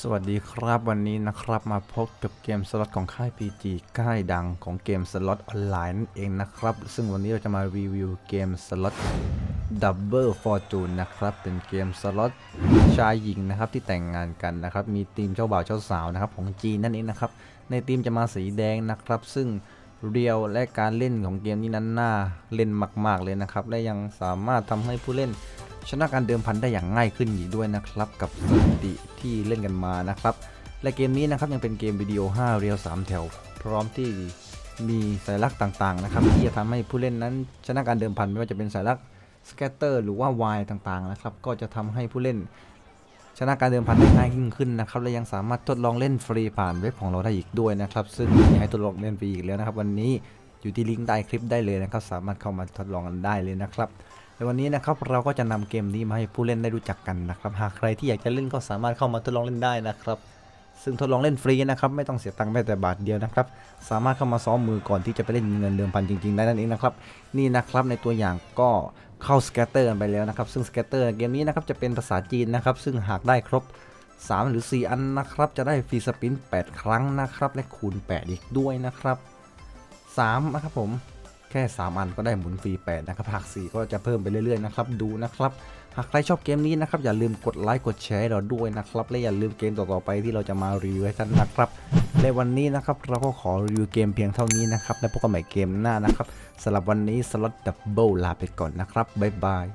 สวัสดีครับวันนี้นะครับมาพบกับเกมสล็อตของค่าย PG ค่ายดังของเกมสล็อตออนไลน์นั่นเองนะครับ ซึ่งวันนี้เราจะมารีวิวเกมสล็อต Double Fortune นะครับ เป็นเกมสล็อตชายหญิงนะครับที่แต่งงานกันนะครับ มีธีมเจ้าบ่าวเจ้าสาวนะครับของจีนนั่นเองนะครับ ในธีมจะมาสีแดงนะครับ ซึ่งเรียวและการเล่นของเกมนี้นั้นน่าเล่นมาก ๆเลยนะครับ และยังสามารถทำให้ผู้เล่น ชนะการเดิมพันได้อย่างง่ายขึ้นอีกด้วยนะครับ กับสถิติที่เล่นกันมานะครับ และเกมนี้นะครับยังเป็นเกมวิดีโอ 5 เรียว 3 แถว พร้อมที่มีสัญลักษณ์ต่างๆนะครับที่จะทำให้ผู้เล่นนั้นชนะการเดิมพันไม่ว่าจะเป็นสัญลักษณ์สแกตเตอร์หรือว่าวายต่างๆนะครับก็จะทำให้ผู้เล่นชนะการเดิมพันได้ง่ายยิ่งขึ้นนะครับและยังสามารถทดลองเล่นฟรีผ่านเว็บของเราได้อีกด้วยนะครับซึ่งมีให้ทดลองเล่นฟรีอีกแล้วนะครับ วันนี้อยู่ที่ลิงก์ใต้คลิปได้เลยนะครับ สามารถเข้ามาทดลองกันได้เลยนะครับ ในวันนี้นะครับเราก็จะนำเกมนี้มาให้ผู้เล่นได้รู้จักกันนะครับ หากใครที่อยากจะเล่นก็สามารถเข้ามาทดลองเล่นได้นะครับ ซึ่งทดลองเล่นฟรีนะครับไม่ต้องเสียตังค์แม้แต่บาทเดียวนะครับ สามารถเข้ามาซ้อมมือก่อนที่จะไปเล่นเงินเดิมพันจริงๆได้นั่นเองนะครับนี่นะครับในตัวอย่างก็เข้าสแกตเตอร์ไปแล้วนะครับ ซึ่งสแกตเตอร์เกมนี้นะครับจะเป็นภาษาจีนนะครับซึ่งหากได้ครบ 3 หรือ 4 อันนะครับ จะได้ฟรีสปิน8 ครั้งนะครับ และคูณ 8 อีกด้วยนะครับ3นะครับผม ค่ 3 อันก็ได้หมุนฟรี8นะครับหาก4ก็จะเพิ่มไปเรื่อยๆนะครับดูนะครับหากใครชอบเกมนี้นะครับอย่าลืมกดไลค์กดแชร์เราด้วยนะครับและอย่าลืมเกมต่อๆไปที่เราจะมารีวิวให้ท่านนะครับในวันนี้นะครับเราก็ขอรีวิวเกมเพียงเท่านี้นะครับและพบกันใหม่เกมหน้านะครับสำหรับวันนี้สล็อตดับเบิลลาไปก่อนนะครับบ๊ายบาย